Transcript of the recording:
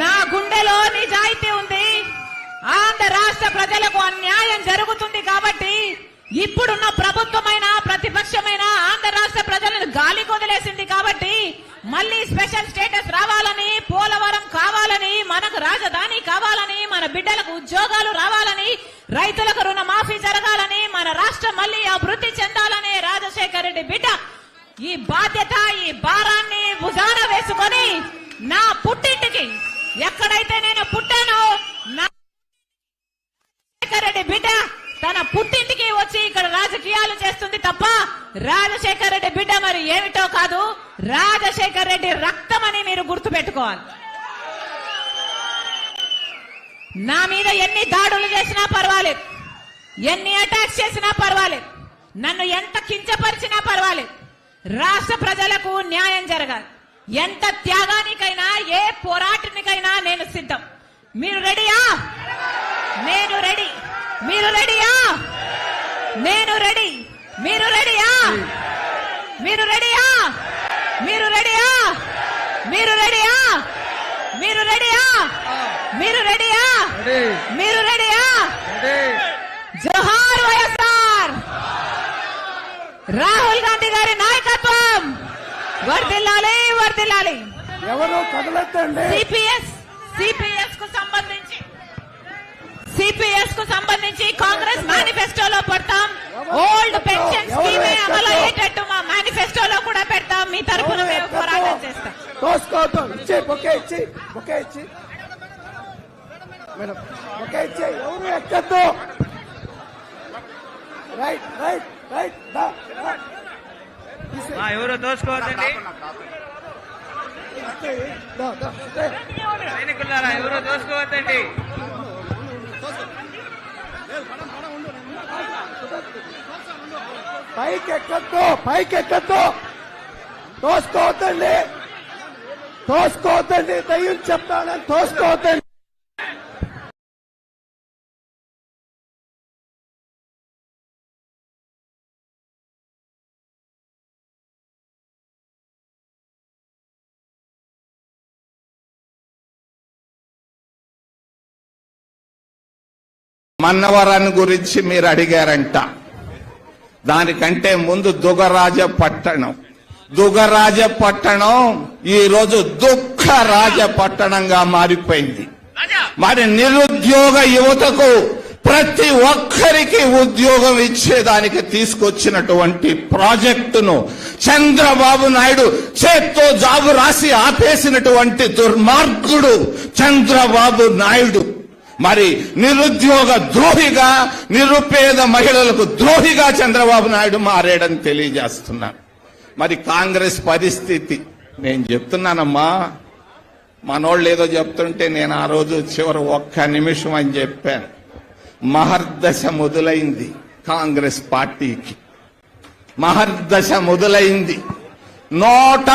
నా గుండెలో నిజాయితీ ఉంది. ఆంధ్ర రాష్ట్ర ప్రజలకు అన్యాయం జరుగుతుంది కాబట్టి ఇప్పుడున్న ప్రభుత్వమైన ప్రతిపక్షమైన ఆంధ్ర రాష్ట్ర ప్రజలను గాలి కొదిలేసింది కాబట్టి మళ్ళీ స్పెషల్ స్టేటస్ రావాలని పోలవరం కావాలని మనకు రాజధాని కావాలని మన బిడ్డలకు ఉద్యోగాలు రావాలని రైతులకు రుణమాఫీ జరగాలని మన రాష్ట్రం మళ్ళీ అభివృద్ధి చెందాలని రాజశేఖర రెడ్డి బిడ్డ ఈ బాధ్యత ఈ భారాన్ని భుజాన వేసుకొని నా పుట్టింటికి ఎక్కడైతే నేను పుట్టానో నా రాజశేఖర రెడ్డి బిడ్డ తన పుట్టింటికి వచ్చి ఇక్కడ రాజకీయాలు చేస్తుంది తప్ప రాజశేఖర రెడ్డి బిడ్డ మరి ఏమిటో కాదు రాజశేఖర రెడ్డి రక్తం అని మీరు గుర్తు పెట్టుకోవాలి నా మీద ఎన్ని దాడులు చేసినా పర్వాలేదు ఎన్ని అటాక్స్ చేసినా పర్వాలేదు నన్ను ఎంత కించపరిచినా పర్వాలేదు రాష్ట్ర ప్రజలకు న్యాయం జరగాలి. ఎంత త్యాగానికైనా ఏ పోరాటానికైనా నేను సిద్ధం. మీరు రెడీయా? నేను రెడీ. మీరు రెడీయా? నేను రెడీ. మీరు రెడీయా? మీరు రెడీయా? మీరు రెడీయా? మీరు రెడీయా? మీరు రెడీయా? మీరు రెడీయా? మీరు రెడీయా? జోహార్ వైఎస్ఆర్. రాహుల్ గాంధీ గారి నాయకత్వం వర్దిల్లాలి వర్దిల్లాలి ఎవరు కదలెత్తండి సిపిఎస్ సిపిఎస్కు సంబంధించి సిపిఎస్కు సంబంధించి కాంగ్రెస్ మేనిఫెస్టోలో పెడతాం. ఓల్డ్ పెన్షన్ స్కీమే అమలు అయ్యేటట్టు మా మేనిఫెస్టోలో కూడా పెడతాం. మీ తరఫున మేము పోరాటం చేస్తాం. ఎవరు ఎక్కద్దు. రైట్ రైట్ రైట్ ఎవరు దోసుకోవద్దండి సైనికులారా ఎవరు దోసుకోవద్దండి పైకి ఎక్కద్దు పైకి ఎక్కద్దు తోసుకోవద్దండి. తోసుకోవద్దండి దయ్యం చెప్తానని తోసుకోవద్దండి. మన్నవరాన్ని గురించి మీరు అడిగారంట. దానికంటే ముందు దుగరాజ పట్టణం. దుగరాజ పట్టణం ఈ రోజు దుఃఖ రాజ పట్టణంగా మారిపోయింది. మరి నిరుద్యోగ యువతకు ప్రతి ఒక్కరికి ఉద్యోగం ఇచ్చేదానికి తీసుకొచ్చినటువంటి ప్రాజెక్టును చంద్రబాబు నాయుడు చేత్తో జాబు రాసి ఆపేసినటువంటి దుర్మార్గుడు చంద్రబాబు నాయుడు. మరి నిరుద్యోగ ద్రోహిగా నిరుపేద మహిళలకు ద్రోహిగా చంద్రబాబు నాయుడు మారాడని తెలియజేస్తున్నాను మరి కాంగ్రెస్ పరిస్థితి. నేను చెప్తున్నానమ్మా మనోళ్ళు ఏదో చెప్తుంటే నేను ఆ రోజు చివరి ఒక్క నిమిషం అని చెప్పాను. మహర్దశ మొదలైంది కాంగ్రెస్ పార్టీకి. మహర్దశ మొదలైంది. నోట